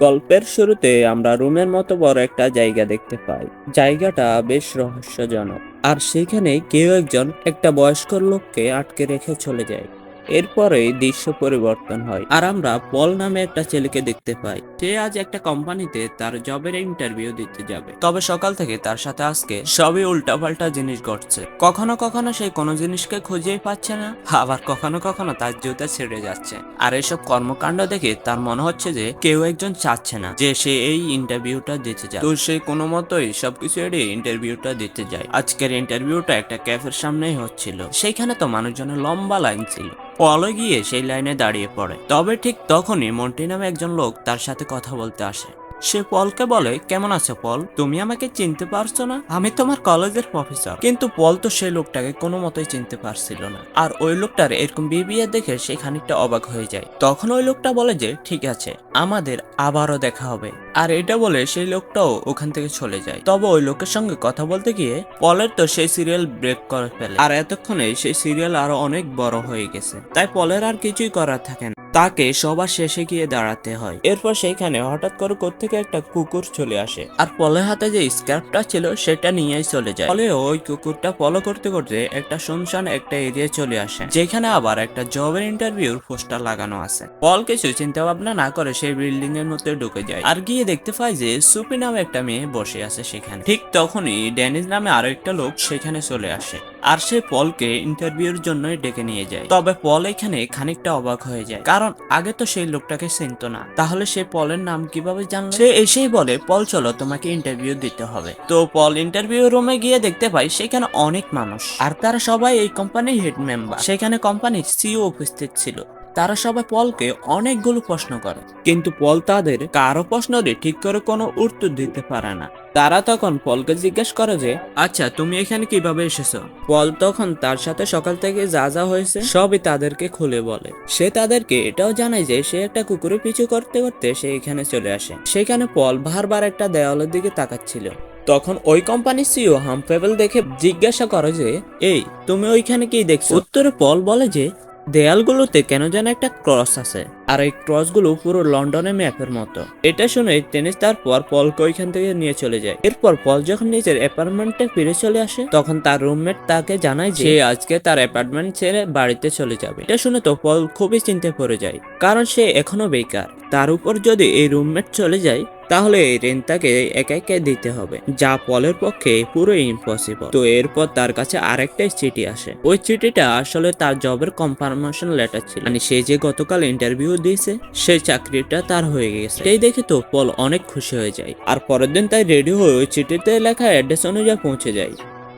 গল্পের শুরুতে আমরা রুমের মতো বড় একটা জায়গা দেখতে পাই। জায়গাটা বেশ রহস্যজনক। আর সেখানে কেউ একজন একটা বয়স্ক লোককে আটকে রেখে চলে যায়। এরপরেই দৃশ্য পরিবর্তন হয়। আর আমরা পল নামে একটা ছেলেকে দেখতে পাই। সে আজ একটা কোম্পানিতে তার জবের ইন্টারভিউ দিতে যাবে। তবে সকাল থেকে তার সাথে আজকে সবই উল্টাপাল্টা জিনিস ঘটছে। কখনো কখনো সে কোনো জিনিসকে খুঁজেই পাচ্ছে না, আবার কখনো কখনো তার জুতা ছেড়ে যাচ্ছে। আর এসব কর্মকাণ্ড দেখে তার মনে হচ্ছে যে কেউ একজন চাচ্ছে না, যে সে এই ইন্টারভিউটা দিতে যায় তো সে কোনো মতোই সবকিছু এড়িয়ে ইন্টারভিউটা দিতে যায়। আজকের ইন্টারভিউটা একটা ক্যাফের সামনেই হচ্ছিল। সেইখানে তো মানুষজনের লম্বা লাইন ছিল। পলে গিয়ে সেই লাইনে দাঁড়িয়ে পড়ে। তবে ঠিক তখনই মন্টি নামে একজন লোক তার সাথে কথা বলতে আসে। সে পলকে বলে, কেমন আছো পল? তুমি আমাকে চিনতে পারছ না? আমি তোমার কলেজের প্রফেসর কিন্তু পল তো সেই লোকটাকে কোনো মতেই চিনতে পারছিল না। আর ওই লোকটার এরকম বিবিএ দেখে সে খানিকটা অবাক হয়ে যায়। তখন ওই লোকটা বলে যে, ঠিক আছে, আমাদের আবারও দেখা হবে। আর এটা বলে সেই লোকটাও ওখান থেকে চলে যায়। তবে ওই লোকের সঙ্গে কথা বলতে গিয়ে পলের তো সেই সিরিয়াল ব্রেক করে ফেলে। আর এতক্ষণে সেই সিরিয়াল আরও অনেক বড় হয়ে গেছে। তাই পলের আর কিছুই করার থাকে না। তাকে সবার শেষে গিয়ে দাঁড়াতে হয়। এরপর সেইখানে হঠাৎ করে কোত্থেকে একটা কুকুর চলে আসে। আর পলের হাতে যে স্কার্ফটা ছিল, সেটা নিয়েই চলে যায়। ফলে ওই কুকুরটা ফলো করতে করতে একটা শুনশান একটা এরিয়া চলে আসে, যেখানে আবার একটা জবের ইন্টারভিউর পোস্টার লাগানো আছে। পল কিছু চিন্তা ভাবনা না করে সেই বিল্ডিং এর মধ্যে ঢুকে যায়। আর গিয়ে দেখতে পায় যে সুপি নামে একটা মেয়ে বসে আছে সেখানে। ঠিক তখনই ড্যানিস নামে আরও একটা লোক সেখানে চলে আসে। আর সে পলকে ইন্টারভিউর জন্যই ডেকে নিয়ে যায়। তবে পল এখানে খানিকটা অবাক হয়ে যায়। কারণ আগে তো সেই লোকটাকে চিনত না। তাহলে সে পলের নাম কীভাবে জানলো? সে এসেই বলে, পল, চলো, তোমাকে ইন্টারভিউ দিতে হবে। তো পল ইন্টারভিউ রুমে গিয়ে দেখতে পাই, সেখানে অনেক মানুষ। আর তারা সবাই এই কোম্পানির হেড মেম্বার সেখানে কোম্পানির সিও উপস্থিত ছিল। তারা সবাই পলকে অনেকগুলো প্রশ্ন করে। কিন্তু পল তাদের কারও প্রশ্নের ঠিক করে কোনো উত্তর দিতে পারে না। তারা তখন পলকে জিজ্ঞেস করে যে আচ্ছা তুমি এখানে কীভাবে এসেছ? পল তখন তার সাথে সকাল থেকে যা যা হয়েছে সবই তাদেরকে খুলে বলে। সে তাদেরকে এটাও জানায় যে, সে একটা কুকুরের পিছু করতে করতে সে এখানে চলে আসে। সেখানে পল বারবার একটা দেওয়ালের দিকে তাকাচ্ছিল। তখন ওই কোম্পানির সিও হামফেবল দেখে জিজ্ঞাসা করে যে, এই, তুমি ওইখানে কি দেখছ? উত্তরে পল বলে যে দেয়ালগুলোতে কেন যেন একটা ক্রস আছে। আর এই ক্রসগুলো পুরো লন্ডনের ম্যাপের মতো। এটা শুনে টেনিস তারপর পলকে ওইখান থেকে নিয়ে চলে যায়। এরপর পল যখন নিজের অ্যাপার্টমেন্টে ফিরে চলে আসে, তখন তার রুমমেট তাকে জানায় যে আজকে তার অ্যাপার্টমেন্ট ছেড়ে বাড়িতে চলে যাবে। এটা শুনে তো পল খুবই চিন্তায় পড়ে যায়, কারণ সে এখনও বেকার। তার উপর যদি এই রুমমেট চলে যায়, তাহলে এই রেন্ট তাকে একা একা দিতে হবে, যা পলের পক্ষে পুরো ইম্পসিবল তো এরপর তার কাছে আরেকটাই চিঠি আসে। ওই চিঠিটা আসলে তার জবের কনফার্মেশন লেটার ছিল। মানে সে যে গতকাল ইন্টারভিউ দিয়েছে, সেই চাকরিটা তার হয়ে গেছে। এই দেখে তো পল অনেক খুশি হয়ে যায়। আর পরের দিন তাই রেডি হয়ে ওই চিঠিতে লেখা অ্যাড্রেস অনুযায়ী পৌঁছে যায়।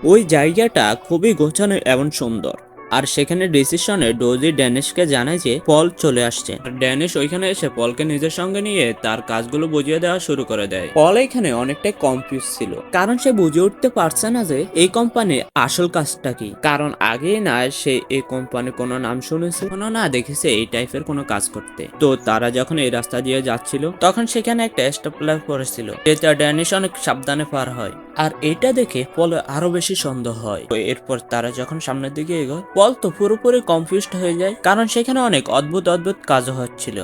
ওই জায়গাটা খুবই গোছানো এবং সুন্দর। আর সেখানে ডিসিশনে ডোজি ড্যানিশকে জানায় যে পল চলে আসছে। ড্যানিশ ওইখানে এসে পলকে নিজের সঙ্গে নিয়ে তার কাজগুলো বুঝিয়ে দেওয়া শুরু করে দেয়। পল এখানে অনেকটাই কনফিউজ ছিল, কারণ সে বুঝে উঠতে পারছে না যে এই কোম্পানির আসল কাজটা কি। কারণ আগে না সে এই কোম্পানির কোনো নাম শুনেছে, কোনো না দেখেছে এই টাইপের কোনো কাজ করতে। তো তারা যখন এই রাস্তা দিয়ে যাচ্ছিল, তখন সেখানে একটা স্টপ ল্যাম্প পড়েছিল, যেটা ড্যানিশ অনেক সাবধানে পার হয়। আর এটা দেখে পল আরও বেশি সন্দেহ হয়। এরপর তারা যখন সামনের দিকে এগোয় তো পুরোপুরি কনফিউজড হয়ে যায়, কারণ সেখানে অনেক অদ্ভুত অদ্ভুত কাজও হচ্ছিল।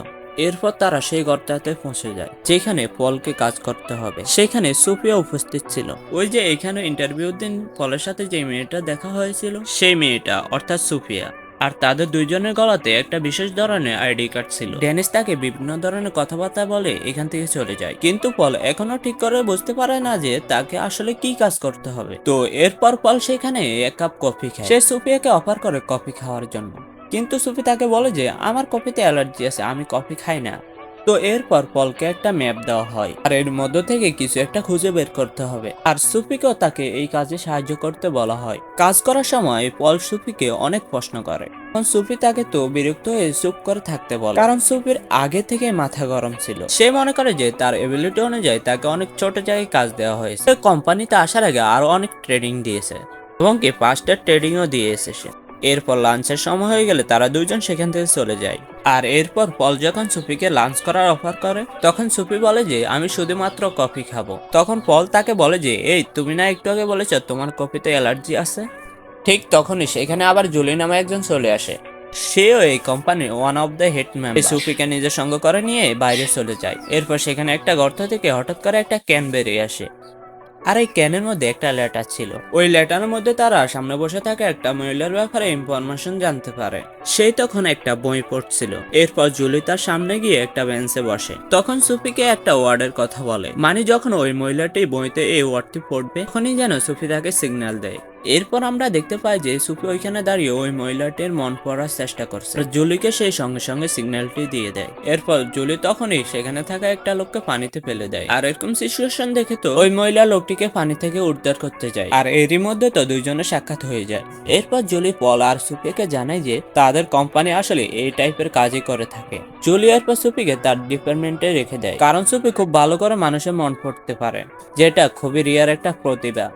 এরপর তারা সেই গর্তাতে পৌঁছে যায়, যেখানে পলকে কাজ করতে হবে। সেখানে সুফিয়া উপস্থিত ছিল। ওই যে এখানে ইন্টারভিউ দিন, পলের সাথে যে মেয়েটা দেখা হয়েছিল, সেই মেয়েটা, অর্থাৎ সুফিয়া। আর তাদের দুইজনের গলাতে একটা বিশেষ ধরনের আইডি কার্ড ছিল। ডেনিস তাকে বিভিন্ন ধরনের কথাবার্তা বলে এখান থেকে চলে যায়। কিন্তু পল এখনও ঠিক করে বুঝতে পারে না যে তাকে আসলে কি কাজ করতে হবে। তো এরপর পল সেখানে এক কাপ কফি খায়। সে সুফিয়াকে অফার করে কফি খাওয়ার জন্য। কিন্তু সুফি তাকে বলে যে, আমার কফিতে অ্যালার্জি আছে, আমি কফি খাই না। তো এরপর পলকে একটা ম্যাপ দেওয়া হয়। আর এর মধ্য থেকে কিছু একটা খুঁজে বের করতে হবে। আর সুফিকেও তাকে এই কাজে সাহায্য করতে বলা হয়। কাজ করার সময় পল সুফিকে অনেক প্রশ্ন করে। তখন সুফি তাকে তো বিরক্ত হয়ে চুপ করে থাকতে বলে। কারণ সুফির আগে থেকে মাথা গরম ছিল। সে মনে করে যে তার এবিলিটি অনুযায়ী তাকে অনেক ছোট জায়গায় কাজ দেওয়া হয়েছে। কোম্পানিতে আসার আগে আরও অনেক ট্রেনিং দিয়েছে। এবং কি পাঁচটা ট্রেডিংও দিয়ে এসেছে এরপর লাঞ্চের সময় হয়ে গেলে তারা দুইজন সেখান থেকে চলে যায়। আর এরপর পল যখন সুফিকে লাঞ্চ করার অফার করে, তখন সুফি বলে যে, আমি শুধুমাত্র কফি খাব। তখন পল তাকে বলে যে, এই, তুমি না একটু আগে বলেছ তোমার কফিতে অ্যালার্জি আছে? ঠিক তখনই সেখানে আবার জুলি নামে একজন চলে আসে। সেও এই কোম্পানির one of the head member সুফিকে নিজের সঙ্গ করে নিয়ে বাইরে চলে যায়। এরপর সেখানে একটা গর্ত থেকে হঠাৎ করে একটা ক্যান বেরিয়ে আসে। আর এই ক্যানের মধ্যে একটা লেটার ছিল। ওই লেটারের মধ্যে তারা সামনে বসে থাকা একটা মহিলার ব্যাপারে ইনফরমেশন জানতে পারে। সেই তখন একটা বই পড়ছিল। এরপর জুলি তার সামনে গিয়ে একটা বেঞ্চে বসে। তখন সুফিকে একটা ওয়ার্ডের কথা বলে। মানে যখন ওই মহিলাটি বইতে এই ওয়ার্ডটি পড়বে, তখনই যেন সুফি তাকে সিগন্যাল দেয়। এরপর আমরা দেখতে পাই যে সুফি ওইখানে দাঁড়িয়ে ওই মহিলাটির মন পড়ার চেষ্টা করছে। জুলিকে সেই সঙ্গে সঙ্গে সিগন্যালটি দিয়ে দেয়। এরপর জুলি তখনই সেখানে থাকা একটা লোককে পানিতে ফেলে দেয়। আর এরকম সিচুয়েশন দেখে তো ওই মহিলা লোকটিকে পানি থেকে উদ্ধার করতে যায়। আর এরই মধ্যে তো দুইজনের সাক্ষাৎ হয়ে যায়। এরপর জুলি পল আর সুফিকে জানায় যে তাদের কোম্পানি আসলে এই টাইপের কাজই করে থাকে। জুলি এরপর সুফিকে তার ডিপার্টমেন্টে রেখে দেয়। কারণ সুফি খুব ভালো করে মানুষের মন পড়তে পারে, যেটা খুবই রিয়ার একটা প্রতিভা।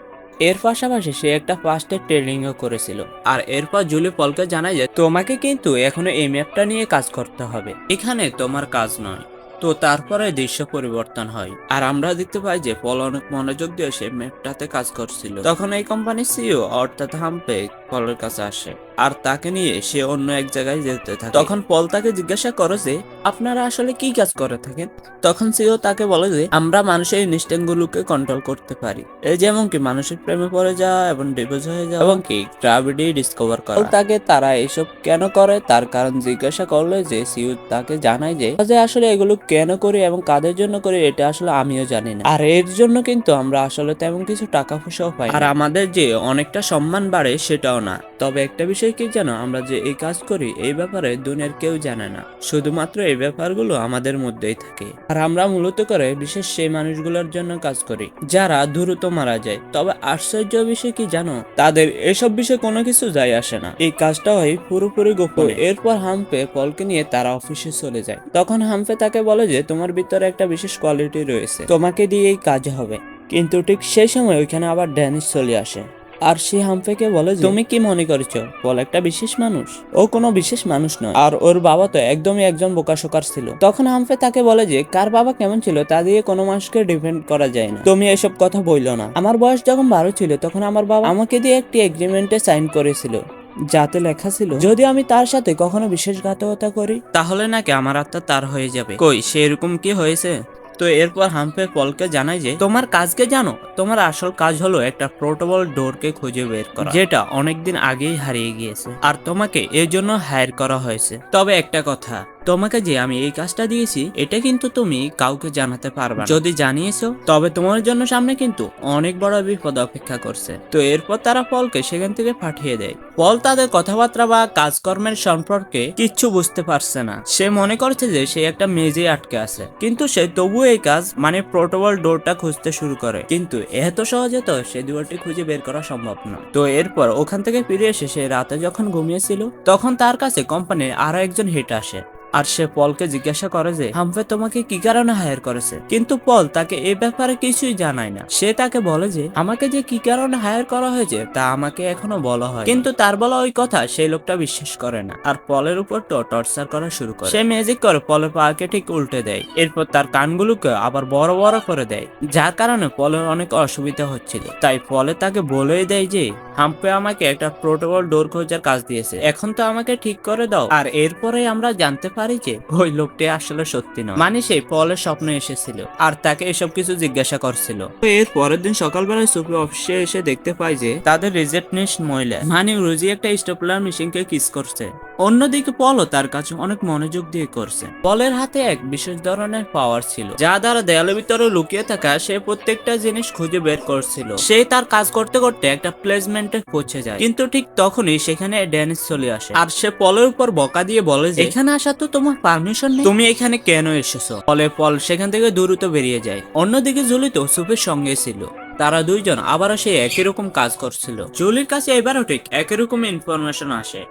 এর পাশাপাশি সে একটা ফার্স্টে ট্রেনিংও করেছিল। আর এরপর জুলি পলকে জানায় যে, তোমাকে কিন্তু এখনও এই ম্যাপটা নিয়ে কাজ করতে হবে। এখানে তোমার কাজ নয়। তো তারপরে দৃশ্য পরিবর্তন হয়। আর আমরা দেখতে পাই যে পল অনেক মনোযোগ দিয়ে সে ম্যাপটাতে কাজ করছিল। তখন এই কোম্পানির সিও অর্থাৎ হাম্পে পলের কাছে আসে। আর তাকে নিয়ে সে অন্য এক জায়গায় যেতে থাকে। তখন পল তাকে জিজ্ঞাসা করে যে, আপনারা আসলে কি কাজ করে থাকেন? তখন সিও তাকে বলে যে, আমরা মানুষের ইনস্ট্যান্ট গুলোকে কন্ট্রোল করতে পারি। এই যেমন কি মানুষের প্রেমে পড়ে যাওয়া এবং ডিভোর্স হয়ে যাওয়া এবং কি গ্রাভিটি ডিসকভার করা। তাকে, তারা এইসব কেন করে? তার কারণ জিজ্ঞাসা করলে যে, সিও তাকে জানায় যে যে আসলে এগুলো কেন করি এবং কাদের জন্য করি এটা আসলে আমিও জানি না। আর এর জন্য কিন্তু আমরা আসলে তেমন কিছু টাকা পয়সাও পাই আর আমাদের যে অনেকটা সম্মান বাড়ে সেটাও না। তবে একটা বিষয় কি জানো, আমরা যে এই কাজ করি, এই ব্যাপারে দুনিয়ার কেউ জানে না। শুধুমাত্র এই ব্যাপারগুলো আমাদের মধ্যেই থাকে। আর আমরা মূলত করে বিশেষ সেই মানুষগুলোর জন্য কাজ করি, যারা দ্রুত মারা যায়। তবে আশ্চর্য বিষয় কি জানো, তাদের এসব বিষয়ে কোনো কিছু যায় আসে না। এই কাজটা হয় পুরোপুরি গোপনে। এরপর হাম্পে পলকে নিয়ে তারা অফিসে চলে যায়। তখন হাম্পে তাকে বলে যে, তোমার ভিতরে একটা বিশেষ কোয়ালিটি রয়েছে। তোমাকে দিয়ে এই কাজ হবে। কিন্তু ঠিক সেই সময় ওইখানে আবার ড্যানিশ চলে আসে। আর সে হাম্পেকে বলে যে, তুমি কি মনে করছ? বল একটা বিশেষ মানুষ। ও কোনো বিশেষ মানুষ নয়। আর ওর বাবা তো একদমই একজন বোকাশোকার ছিল। তখন হাম্পে তাকে বলে যে কার বাবা কেমন ছিল তা দিয়ে কোনো মানুষকে ডিপেন্ড করা যায় না। তুমি এসব কথা বইলো না। আমার বয়স যখন বারো ছিল তখন আমার বাবা আমাকে দিয়ে একটি এগ্রিমেন্টে সাইন করেছিল যাতে লেখা ছিল যদি আমি তার সাথে কখনো বিশেষঘাতকতা করি তাহলে নাকি আমার আত্মা তার হয়ে যাবে? কই সেরকম কি হয়েছে? তো এরপর হাম্পে পলকে জানায় যে, তোমার কাজকে জানো, তোমার আসল কাজ হলো একটা প্রোটোবল ডোরকে খুঁজে বের করা, যেটা অনেকদিন আগেই হারিয়ে গিয়েছে, আর তোমাকে এর জন্য হায়ার করা হয়েছে। তবে একটা কথা তোমাকে যে আমি এই কাজটা দিয়েছি, এটা কিন্তু তুমি কাউকে জানাতে পারবে যদি জানিয়েছো, তবে তোমার জন্য সামনে কিন্তু অনেক বড় বিপদ অপেক্ষা করছে। তো এরপর তারা পলকে সেখান থেকে পাঠিয়ে দেয়। পল তাদের কথাবার্তা বা কাজকর্মের সম্পর্কে কিচ্ছু বুঝতে পারছে না। সে মনে করছে যে সে একটা মেজে আটকে আছে। কিন্তু সে তবুও এই কাজ মানে প্রোটোবল ডোরটা খুঁজতে শুরু করে। কিন্তু এত সহজে তো সে দুয়ারটি খুঁজে বের করা সম্ভব না। তো এরপর ওখান থেকে ফিরে এসে সে রাতে যখন ঘুমিয়েছিল, তখন তার কাছে কোম্পানির আরও একজন হিট আসে। আর সে পলকে জিজ্ঞাসা করে যে, হামফে তোমাকে কি কারণে হায়ার করেছে? কিন্তু পল তাকে এ ব্যাপারে কিছুই জানায় না। সে তাকে বলে যে, আমাকে যে কি কারণে হায়ার করা হয়েছে, তা আমাকে এখনও বলা হয় কিন্তু তার বলা ওই কথা সেই লোকটা বিশ্বাস করে না। আর পলের উপর তো টর্চার করা শুরু করে। সে ম্যাজিক করে পলের পাকে ঠিক উল্টে দেয়। এরপর তার কানগুলোকে আবার বড় বড় করে দেয়। যার কারণে পলের অনেক অসুবিধা হচ্ছিল। তাই পলে তাকে বলেই দেয় যে হাম্পে আমাকে একটা প্রোটোকল ডোর খোঁজার কাজ দিয়েছে। এখন তো আমাকে ঠিক করে দাও। আর এরপরে আমরা জানতে পারি যে ওই লোকটি আসলে সত্যি নয়। মানে সেই পলের স্বপ্ন এসেছিল, আর তাকে এসব কিছু জিজ্ঞাসা করছিল। এর পরের দিন সকালবেলায় সুপ্রি অফিসে এসে দেখতে পায় যে, তাদের রিজেপ্টনিস্ট মহিলা মানে রুজি একটা স্টেপলার মেশিনকে কিস করছে। অন্যদিকে পলও তার কাছে অনেক মনোযোগ দিয়ে করছে। পলের হাতে এক বিশেষ ধরনের পাওয়ার ছিল যা দ্বারা দেয়ালের ভিতরে লুকিয়ে থাকা সে প্রত্যেকটা জিনিস খুঁজে বের করছিল। সে তার কাজ করতে করতে একটা প্লেসমেন্টে পৌঁছে যায় কিন্তু ঠিক তখনই সেখানে ড্যানিস চলে আসে। আর সে পলের উপর বকা দিয়ে বলে যে এখানে আসা তো তোমার পারমিশন নেই। তুমি এখানে কেন এসেছ? পলে পল সেখান থেকে দ্রুত বেরিয়ে যায়। অন্যদিকে জুলি তো সুপের সঙ্গে ছিল। তারা দুইজন আবারও সেই একই রকম কাজ করছিল। জুলির কাছে এবারও ঠিক একই রকম ইনফরমেশন আসে।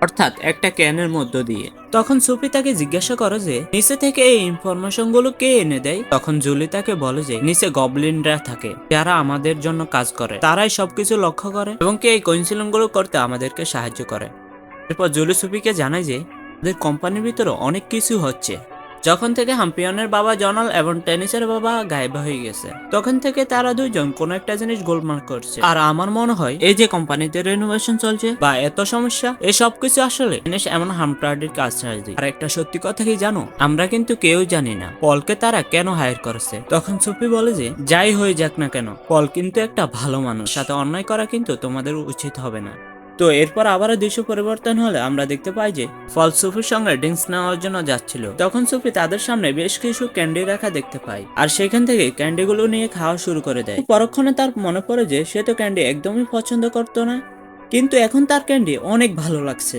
অর্থাৎ একটা ক্যানের মধ্য দিয়ে। তখন সুপি তাকে জিজ্ঞাসা করে যে, নিচে থেকে এই ইনফরমেশনগুলো কে এনে দেয়? তখন জুলি তাকে বলে যে, নিচে গবলিনরা থাকে, যারা আমাদের জন্য কাজ করে। তারাই সবকিছু লক্ষ্য করে এবং কে এই কইন্সিলনগুলো করতে আমাদেরকে সাহায্য করে। এরপর জুলি সুপিকে জানায় যে ওদের কোম্পানির ভিতরে অনেক কিছু হচ্ছে। যখন থেকে হাম্পিয়নের বাবা জনাল এবং টেনিসের বাবা গায়েব হয়ে গেছে, তখন থেকে তারা দুইজন কোন একটা জিনিস গোলমাল করছে। আর আমার মনে হয়, এই যে কোম্পানিতে রেনোভেশন চলছে বা এত সমস্যা, এই সবকিছু আসলে টেনিস এমন হামপ্রার্ডির কাজ সাহায্য আর একটা সত্যি কথা কি জানো? আমরা কিন্তু কেউ জানি না, পলকে তারা কেন হায়ার করেছে। তখন সুফি বলে যে, যাই হয়ে যাক না কেন, পল কিন্তু একটা ভালো মানুষ, সাথে অন্যায় করা কিন্তু তোমাদের উচিত হবে না। তো এরপর আবারও দৃশ্য পরিবর্তন হলে আমরা দেখতে পাই যে ফল সুফির সঙ্গে ড্রিঙ্কস নেওয়ার জন্য যাচ্ছিল। তখন সুফি তাদের সামনে বেশ কিছু ক্যান্ডি রাখা দেখতে পায় আর সেখান থেকে ক্যান্ডিগুলো নিয়ে খাওয়া শুরু করে দেয়। পরক্ষণে তার মনে পড়ে যে সে তো ক্যান্ডি একদমই পছন্দ করতো না, কিন্তু এখন তার ক্যান্ডি অনেক ভালো লাগছে।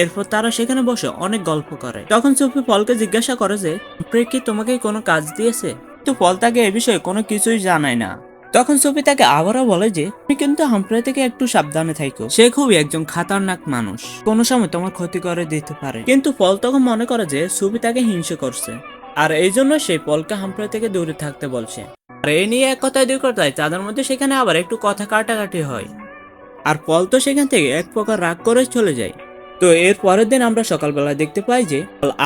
এরপর তারা সেখানে বসে অনেক গল্প করে। তখন সুফি ফলকে জিজ্ঞাসা করে যে প্রে কি তোমাকে কোনো কাজ দিয়েছে? তো ফল তাকে এ বিষয়ে কোনো কিছুই জানায় না। তখন সুফি তাকে আবারও বলে যে, তুমি কিন্তু হামপ্রে থেকে একটু সাবধানে থাকো সে খুবই একজন খাতারনাক মানুষ। কোনো সময় তোমার ক্ষতি করে দিতে পারে। কিন্তু ফল তখন মনে করে যে, সুফি তাকে হিংসে করছে। আর এই জন্য সে পলকে হামপ্রে থেকে দূরে থাকতে বলছে। আর এই নিয়ে এক কথায় দুই কথায় তাদের মধ্যে সেখানে আবার একটু কথা কাটাকাটি হয়। আর পল তো সেখান থেকে এক প্রকার রাগ করে চলে যায়। তো এর পরের দিন আমরা সকালবেলা দেখতে পাই যে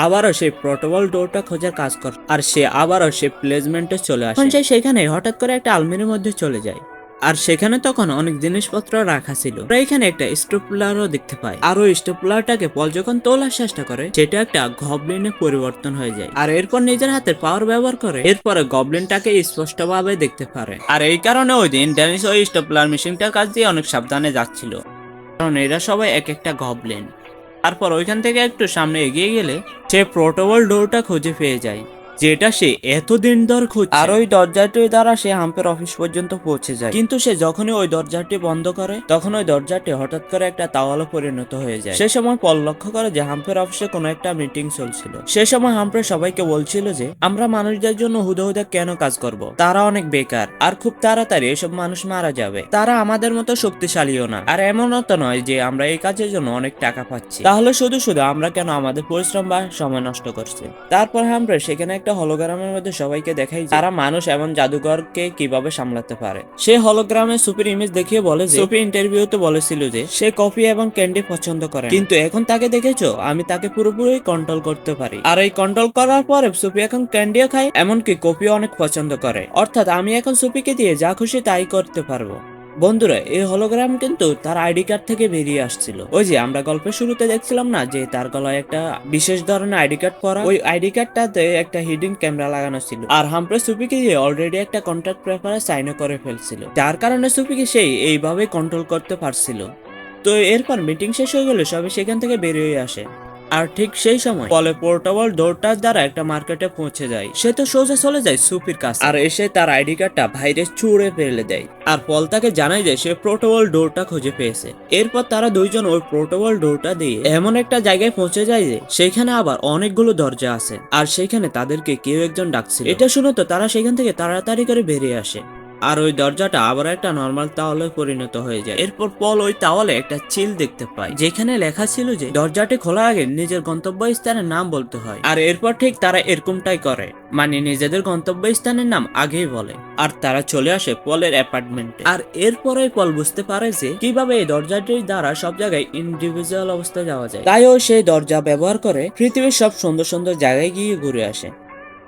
আবারও সেই প্রোটোকল ডোরটা খোঁজার কাজ করে আর সে আবারও সে প্লেসমেন্টে চলে আসে। সে সেখানে হঠাৎ করে একটা আলমির মধ্যে চলে যায়। আর সেখানে তখন অনেক জিনিসপত্র রাখা ছিল। এখানে একটা স্টোপলারও দেখতে পাই। আর ওই স্টোপলারটাকে পল যখন তোলার চেষ্টা করে সেটা একটা গবলিনে পরিবর্তন হয়ে যায়। আর এরপর নিজের হাতের পাওয়ার ব্যবহার করে এরপরে গবলিনটাকে স্পষ্টভাবে দেখতে পারে। আর এই কারণে ওই দিন ড্যানিস ওই স্টোপলার মেশিনটার কাজ দিয়ে অনেক সাবধানে যাচ্ছিল। কারণ এরা সবাই এক একটা গবলিন তারপর ওইখান থেকে একটু সামনে এগিয়ে গেলে সে প্রোটোবল ডোরটা খুঁজে পেয়ে যায়। যেটা সে এতদিন ধর খুঁজ আর ওই দরজাটির দ্বারা সে হাম্পের অফিস পর্যন্ত পৌঁছে যায়। কিন্তু সে যখনই ওই দরজাটি বন্ধ করে তখন ওই দরজাটি হঠাৎ করে একটা তাওয়ালে পরিণত হয়ে যায়। সে সময় পল লক্ষ্য করে যে হাম্পের অফিসে কোনো একটা মিটিং চলছিল। সে সময় হাম্পের সবাইকে বলছিল যে আমরা মানুষদের জন্য হুদে হুদে কেন কাজ করব? তারা অনেক বেকার। আর খুব তাড়াতাড়ি এসব মানুষ মারা যাবে। তারা আমাদের মতো শক্তিশালীও না। আর এমনও তো নয় যে আমরা এই কাজের জন্য অনেক টাকা পাচ্ছি। তাহলে শুধু শুধু আমরা কেন আমাদের পরিশ্রম বা সময় নষ্ট করছি? তারপর আমরা সেখানে একটা হলোগ্রামের মধ্যে সবাইকে দেখাই তারা মানুষ এবং জাদুঘরকে কীভাবে সামলাতে পারে। সে হলোগ্রামে সুপির ইমেজ দেখিয়ে বলে সুপি ইন্টারভিউতে বলেছিল যে, সে কফি এবং ক্যান্ডি পছন্দ করে কিন্তু এখন তাকে দেখেছ? আমি তাকে পুরোপুরি কন্ট্রোল করতে পারি। আর এই কন্ট্রোল করার পরে সুপি এখন ক্যান্ডিও খায়, এমনকি কফিও অনেক পছন্দ করে। অর্থাৎ আমি এখন সুপিকে দিয়ে যা খুশি তাই করতে পারব। বন্ধুরা এই হলোগ্রাম কিন্তু তার আইডি কার্ড থেকে বেরিয়ে আসছিল। ওই যে, আমরা গল্পের শুরুতে দেখছিলাম না যে তার গলায় একটা বিশেষ ধরনের আইডি কার্ড পরা, ওই আইডি কার্ডটাতে একটা হিডিং ক্যামেরা লাগানো ছিল। আর হামপ্রে সুপিকে অলরেডি একটা কন্ট্রাক্ট পেপারে সাইনও করে ফেলছিল। যার কারণে সুপিকে সেই এইভাবে কন্ট্রোল করতে পারছিল। তো এরপর মিটিং শেষ হয়ে গেলে সবাই সেখান থেকে বেরিয়ে আসে। আর ঠিক সেই সময় পলে পোর্টেবল ডোরটার দ্বারা একটা মার্কেটে পৌঁছে যায়। সে তো সোজা চলে যায় সুপির কাছে। আর এসে তার আইডি কার্ডটা বাইরে ছুঁড়ে ফেলে দেয়। আর পল তাকে জানায় যে সে পোর্টেবল ডোরটা খুঁজে পেয়েছে। এরপর তারা দুইজন ওই পোর্টেবল ডোরটা দিয়ে এমন একটা জায়গায় পৌঁছে যায় যে সেখানে আবার অনেকগুলো দরজা আছে। আর সেখানে তাদেরকে কেউ একজন ডাকছিল। এটা শুনে তো তারা সেখান থেকে তাড়াতাড়ি করে বেরিয়ে আসে। আর ওই দরজাটা আবার একটা নর্মাল তাওয়ালে পরিণত হয়ে যায়। এরপর পল ওই তাওয়ালে একটা চিল দেখতে পায়, যেখানে লেখা ছিল যে দরজাটি খোলা আগে নিজের গন্তব্য স্থানের নাম বলতে হয়। আর এরপর ঠিক তারা এরকমটাই করে মানে নিজেদের গন্তব্য স্থানের নাম আগেই বলে। আর তারা চলে আসে পলের অ্যাপার্টমেন্টে। আর এরপরে পল বুঝতে পারে যে কীভাবে এই দরজাটির দ্বারা সব জায়গায় ইন্ডিভিজুয়াল অবস্থায় যাওয়া যায়। তাইও সেই দরজা ব্যবহার করে পৃথিবীর সব সুন্দর সুন্দর জায়গায় গিয়ে ঘুরে আসে।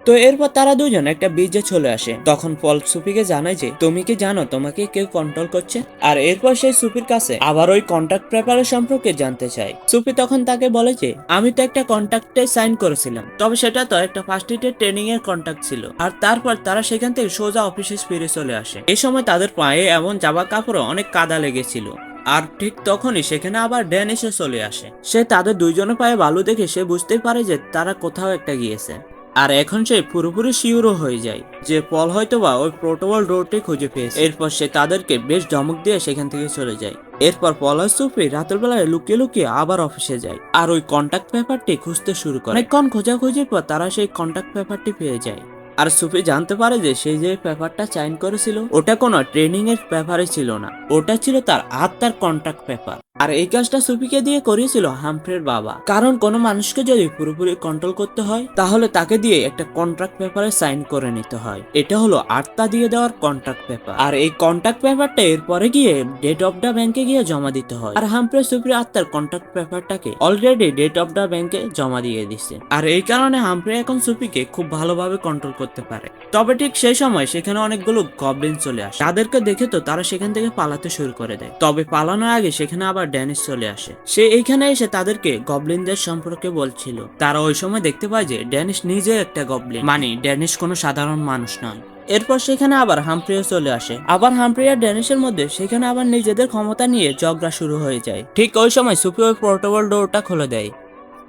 তো এরপর তারা দুজন একটা ব্রিজে চলে আসে। তখন পল সুপিকে জানায় যে, তুমি কি জানো তোমাকে কেউ কন্ট্রোল করছে? আর এরপর সেই সুপির কাছে আবার ওই কন্ট্রাক্ট পেপারের সম্পর্কে জানতে চায়। সুপি তখন তাকে বলে যে, আমি তো একটা কন্ট্রাক্টে সাইন করেছিলাম, তবে সেটা তো একটা ফার্স্ট এডের ট্রেনিং এর কন্ট্রাক্ট ছিল। আর তারপর তারা সেখান থেকে সোজা অফিসে ফিরে চলে আসে। এই সময় তাদের পায়ে এমন জামা কাপড়ে অনেক কাদা লেগেছিল। আর ঠিক তখনই সেখানে আবার ড্যান এসে চলে আসে। সে তাদের দুইজনের পায়ে বালু দেখে সে বুঝতেই পারে যে তারা কোথাও একটা গিয়েছে। আর এখন সে পুরোপুরি শিওরও হয়ে যায়। যে পল হয়তোবা ওই প্রোটোকল রোডটি খুঁজে পেয়েছে। এরপর সে তাদেরকে বেশ ধমক দিয়ে সেখান থেকে চলে যায়। এরপর পল আর সুফি রাতের বেলায় লুকিয়ে লুকিয়ে আবার অফিসে যায়। আর ওই কন্ট্যাক্ট পেপারটি খুঁজতে শুরু করে। অনেকক্ষণ খোঁজাখুঁজির পর তারা সেই কন্ট্যাক্ট পেপারটি পেয়ে যায়। আর সুফি জানতে পারে যে সে যে পেপারটা সাইন করেছিল, ওটা কোনো ট্রেনিং এর পেপারে ছিল না। ওটা ছিল তার আত্মার কন্ট্যাক্ট পেপার আর এই কাজটা সুফিকে দিয়ে করিয়েছিল হামফ্রের বাবা। কারণ কোনো মানুষকে যদি পুরোপুরি কন্ট্রোল করতে হয়, তাহলে তাকে দিয়ে একটা কন্ট্রাক্ট পেপারে সাইন করে নিতে হয়। এটা হলো আত্মা দিয়ে দেওয়ার কন্ট্রাক্ট পেপার আর এই কন্ট্রাক্ট পেপারটা এরপরে গিয়ে ডেট অফ দ্য ব্যাংকে গিয়ে জমা দিতে হয়। আর হামফ্রে সুফির আত্মার কন্ট্রাক্ট পেপারটাকে অলরেডি ডেট অফ দ্য ব্যাংকে জমা দিয়ে দিছে। আর এই কারণে হামফ্রে এখন সুফিকে খুব ভালোভাবে কন্ট্রোল করতে পারে। তবে ঠিক সেই সময় সেখানে অনেকগুলো গবলিন চলে আসে। তাদেরকে দেখে তো তারা সেখান থেকে পালাতে শুরু করে দেয়। তবে পালানোর আগে সেখানে আবার ড্যানিস চলে আসে। সে এইখানে এসে তাদেরকে গবলিনদের সম্পর্কে বলছিল। তারা ওই সময় দেখতে পায় যে ড্যানিস নিজে একটা গবলিন। মানে ড্যানিস কোনো সাধারণ মানুষ নয়। এরপর সেখানে আবার হামপ্রিয়া চলে আসে। আবার হামপ্রিয়া আর ড্যানিশের মধ্যে সেখানে আবার নিজেদের ক্ষমতা নিয়ে ঝগড়া শুরু হয়ে যায়। ঠিক ওই সময় সুপি ওই পোর্টেবল ডোরটা খুলে দেয়।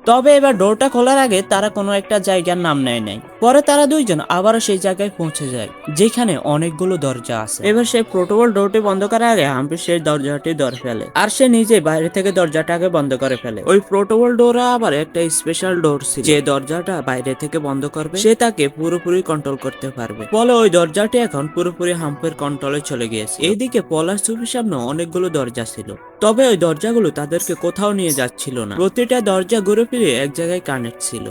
তবে এবার ডোরটা খোলার আগে তারা কোনো একটা জায়গার নাম নেয় নাই। পরে তারা দুইজন আবারও সেই জায়গায় পৌঁছে যায়, যেখানে অনেকগুলো দরজা আছে। এবার সেই প্রোটোকল ডোরটি বন্ধ করার আগে হাম্পি সেই দরজাটি ধরে ফেলে আর সে নিজে বাইরে থেকে দরজাটাকে বন্ধ করে ফেলে। ওই প্রোটোকল ডোর আবার একটা স্পেশাল ডোর ছিল। যে দরজাটা বাইরে থেকে বন্ধ করবে, সে তাকে পুরোপুরি কন্ট্রোল করতে পারবে। ফলে ওই দরজাটি এখন পুরোপুরি হাম্পের কন্ট্রোলে চলে গিয়েছে এইদিকে পলাশ সুফির সামনে অনেকগুলো দরজা ছিল। তবে ওই দরজাগুলো তাদেরকে কোথাও নিয়ে যাচ্ছিল না। প্রতিটা দরজা ঘুরে ফিরে এক জায়গায় কানেক্ট ছিল।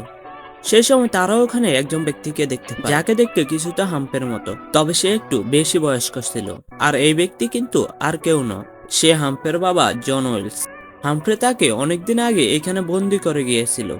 সেই সময় তারাও ওখানে একজন ব্যক্তিকে দেখতে পায়, যাকে দেখতে কিছুটা হাম্পের মতো। তবে সে একটু বেশি বয়স্ক ছিল। আর এই ব্যক্তি কিন্তু আর কেউ নয়, সে হাম্পের বাবা জন ওয়েলস। হাম্পে তাকে অনেকদিন আগে এখানে বন্দি করে গিয়েছিল।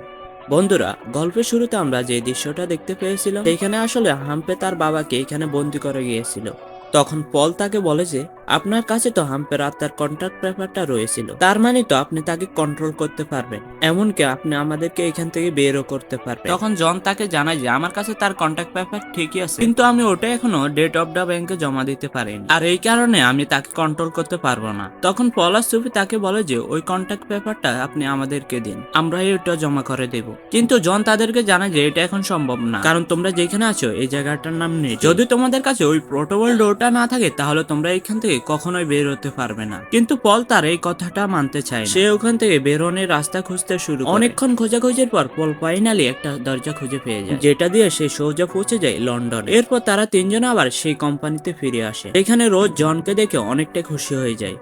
বন্ধুরা, গল্পের শুরুতে আমরা যে দৃশ্যটা দেখতে পেয়েছিলাম, সেখানে আসলে হাম্পে তার বাবাকে এখানে বন্দি করে গিয়েছিল। তখন পল তাকে বলে যে আপনার কাছে তো হাম্পের আত্মার কন্ট্রাক্ট পেপারটা রয়েছিল। তার মানে তো আপনি তাকে কন্ট্রোল করতে পারবেন। এমনকি আপনি আমাদেরকে এখান থেকে বেরও করতে পারবেন। তখন জন তাকে জানায় যে, আমার কাছে তার কন্ট্রাক্ট পেপার ঠিকই আছে। কিন্তু আমি ওটা এখনও ডেট অফ দ্য ব্যাংকে জমা দিতে পারিনি। আর এই কারণে আমি তাকে কন্ট্রোল করতে পারব না। তখন পলাশ সুফি তাকে বলে যে, ওই কন্ট্রাক্ট পেপারটা আপনি আমাদেরকে দিন। আমরা এটা জমা করে দেব। কিন্তু জন তাদেরকে জানায় যে, এটা এখন সম্ভব না। কারণ তোমরা যেখানে আছো, এই জায়গাটার নাম নেই। যদি তোমাদের কাছে ওই প্রোটোকল ডোরটা না থাকে, তাহলে তোমরা এখান থেকে কখনোই বের হতে পারবে না। কিন্তু পল তার এই কথাটা মানতে চায় সে ওখান থেকে বেরোনের রাস্তা খুঁজতে শুরু অনেকক্ষণ খোঁজাখুঁজির পর পল ফাইনালি একটা দরজা খুঁজে পেয়ে যায়। যেটা দিয়ে সে সোজা পৌঁছে যায় লন্ডন। এরপর তারা তিনজন আবার সেই কোম্পানিতে ফিরে আসে। এখানে রোজ জনকে দেখে অনেকটা খুশি হয়ে যায়।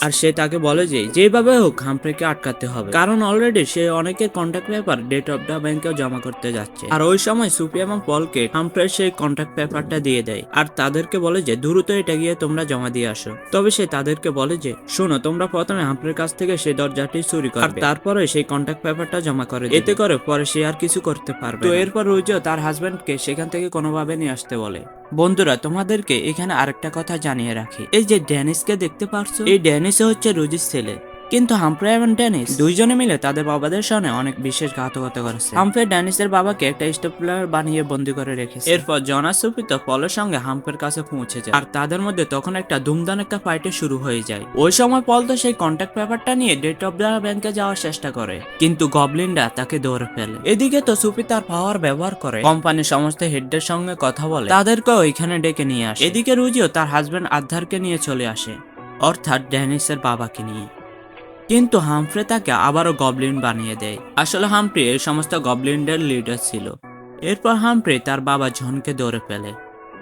আর সে তাকে বলে যে, যেভাবে হোক, হামফ্রেকে আটকাতে হবে। কারণ অলরেডি সে অনেকের contact paper date of the ব্যাংকেও জমা করতে যাচ্ছে। আর ওই সময় সুপি এবং পলকে হামফ্রে সেই কন্ট্যাক্ট পেপারটা দিয়ে দেয়। আর তাদেরকে বলে যে, দ্রুত এটা গিয়ে তোমরা জমা দিয়ে আসো। তবে সে তাদেরকে বলে যে, শোনো, তোমরা প্রথমে হামফ্রের কাছ থেকে সেই দরজাটি চুরি করবে। আর তারপরে সেই কন্ট্যাক্ট পেপারটা জমা করে। এতে করে পরে সে আর কিছু করতে পারবে তো এরপর রুজো তার হাজব্যান্ডকে সেখান থেকে কোনোভাবে নিয়ে আসতে বলে। বন্ধুরা, তোমাদেরকে এখানে আরেকটা কথা জানিয়ে রাখি। এই যে ড্যানিসকে দেখতে পারছ? এই ড্যানিস হচ্ছে রুজির ছেলে। কিন্তু হামফ্রে এবং ড্যানিস দুইজনে মিলে তাদের বাবাদের সামনে অনেক বিশেষ ঘাতকতা করেছে। হামফ্রে ড্যানিসের বাবাকে একটা স্টেপলার বানিয়ে বন্দি করে রেখেছে। এরপর জনাস সুপিত পলের সঙ্গে হামফের কাছে পৌঁছে যায়। আর তাদের মধ্যে তখন একটা ধুমধান একটা ফাইটে শুরু হয়ে যায়। ওই সময় পল তো সেই কন্ট্যাক্ট পেপারটা নিয়ে ডেট অফ দ্য ব্যাংকে যাওয়ার চেষ্টা করে। কিন্তু গবলিনরা তাকে ধরে ফেলে। এদিকে তো সুপি তার পাওয়ার ব্যবহার করে। কোম্পানির সমস্ত হেডদের সঙ্গে কথা বলে। তাদেরকে ওইখানে ডেকে নিয়ে আসে। এদিকে রুজিও তার হাজবেন্ড আধারকে নিয়ে চলে আসে। অর্থাৎ ড্যানিসের বাবাকে নিয়ে। কিন্তু হামফ্রে তাকে আবারও গবলিন বানিয়ে দেয়। আসলে হামফ্রে এই সমস্ত গবলিনদের লিডার ছিল। এরপর হামফ্রে তার বাবা জনকে ধরে ফেলে।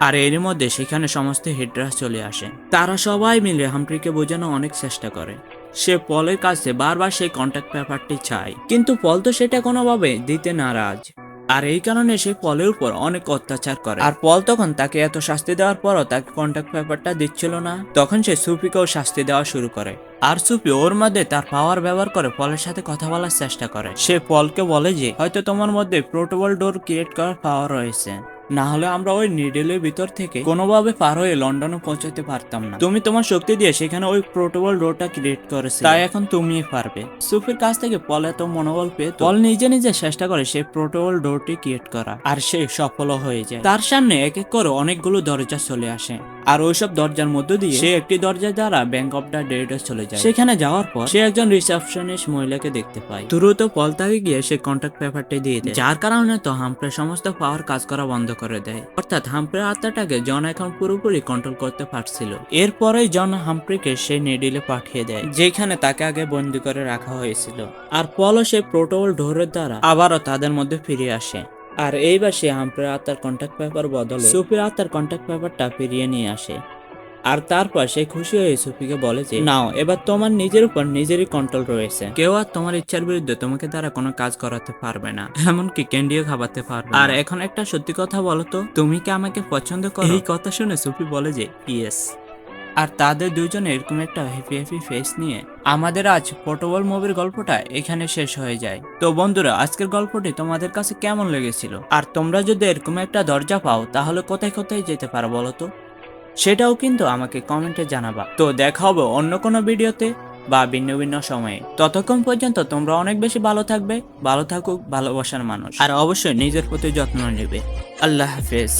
আর এর মধ্যে সেখানে সমস্ত হেডরা চলে আসে। তারা সবাই মিলে হামফ্রিকে বোঝানো অনেক চেষ্টা করে। সে পলের কাছে বারবার সেই কন্ট্যাক্ট পেপারটি চায়। কিন্তু পল তো সেটা কোনোভাবে দিতে নারাজ। আর এই কারণে সে পলের উপর অনেক অত্যাচার করে। আর পল তখন তাকে এত শাস্তি দেওয়ার পরও তাকে কন্ট্যাক্ট পেপারটা দিচ্ছিল না। তখন সে সুপিকেও শাস্তি দেওয়া শুরু করে। আর সুপি ওর মধ্যে তার পাওয়ার ব্যবহার করে পলের সাথে কথা বলার চেষ্টা করে। সে পলকে বলে যে, হয়তো তোমার মধ্যে প্রোটোবল ডোর ক্রিয়েট করার পাওয়ার রয়েছে। না হলে আমরা ওই নিডেলের ভিতর থেকে কোনোভাবে পার হয়ে লন্ডনে পৌঁছাতে পারতাম না। তুমি তোমার শক্তি দিয়ে সেখানে ওই প্রোটোবল ডোরটা ক্রিয়েট করেছে তাই এখন তুমি পারবে। সুফির কাছ থেকে পল এত মনোবল পেয়ে পল নিজে নিজে চেষ্টা করে সেই প্রোটোবল ডোরটি ক্রিয়েট করা। আর সে সফল হয়ে যায়। তার সামনে এক এক করে অনেকগুলো দরজা চলে আসে। আর ওইসব দরজার মধ্য দিয়ে সে একটি দরজা দ্বারা ব্যাংক অফ দ্য ডেটে চলে যায়। সেখানে যাওয়ার পর সে একজন রিসেপশনিস্ট মহিলাকে দেখতে পায়। দ্রুত পল তাকে গিয়ে সে কন্ট্যাক্ট পেপারটি দিয়ে দেয়। যার কারণে তো হামপ্রে সমস্ত পাওয়ার কাজ করা বন্ধ করে দেয়। অর্থাৎ হাম্প্রের আত্মাটাকে জন এখন পুরোপুরি কন্ট্রোল করতে পারছিল। এরপরে জন হাম্প্রিকে সেই নেডিলে পাঠিয়ে দেয়, যেখানে তাকে আগে বন্দি করে রাখা হয়েছিল। আর পলও সে প্রোটোকল ঢোরের দ্বারা আবারও তাদের মধ্যে ফিরে আসে। আর এইবার সে হাম্প্রের আত্মার কন্ট্যাক্ট পেপার বদলে সুপির আত্মার কন্ট্যাক্ট পেপারটা ফিরিয়ে নিয়ে আসে। আর তারপর সে খুশি হয়ে সুফিকে বলে যে নাও এবার তোমার নিজের উপর নিজেরই কন্ট্রোল রয়েছে। কেউ আর তোমার ইচ্ছার বিরুদ্ধে তোমাকে দ্বারা কোনো কাজ করাতে পারবে না এমনকি ক্যান্ডিও খাওয়াতে পারবে আর এখন একটা সত্যি কথা বলো তো তুমি কি আমাকে পছন্দ করো? এই কথা শুনে সুফি বলে যে ইয়েস। আর তাদের দুজনে এরকম একটা হ্যাপি হ্যাপি ফেস নিয়ে আমাদের আজ ফুটবল মুভির গল্পটা এখানে শেষ হয়ে যায়। তো বন্ধুরা আজকের গল্পটি তোমাদের কাছে কেমন লেগেছিল? আর তোমরা যদি এরকম একটা দরজা পাও তাহলে কোথায় কোথায় যেতে পারো বলো তো? সেটাও কিন্তু আমাকে কমেন্টে জানাবা। তো দেখা হবে অন্য কোনো ভিডিওতে বা ভিন্ন ভিন্ন সময়ে। ততক্ষণ পর্যন্ত তোমরা অনেক বেশি ভালো থাকবে, ভালো থাকুক ভালোবাসার মানুষ। আর অবশ্যই নিজের প্রতি যত্ন নেবে। আল্লাহ হাফেজ।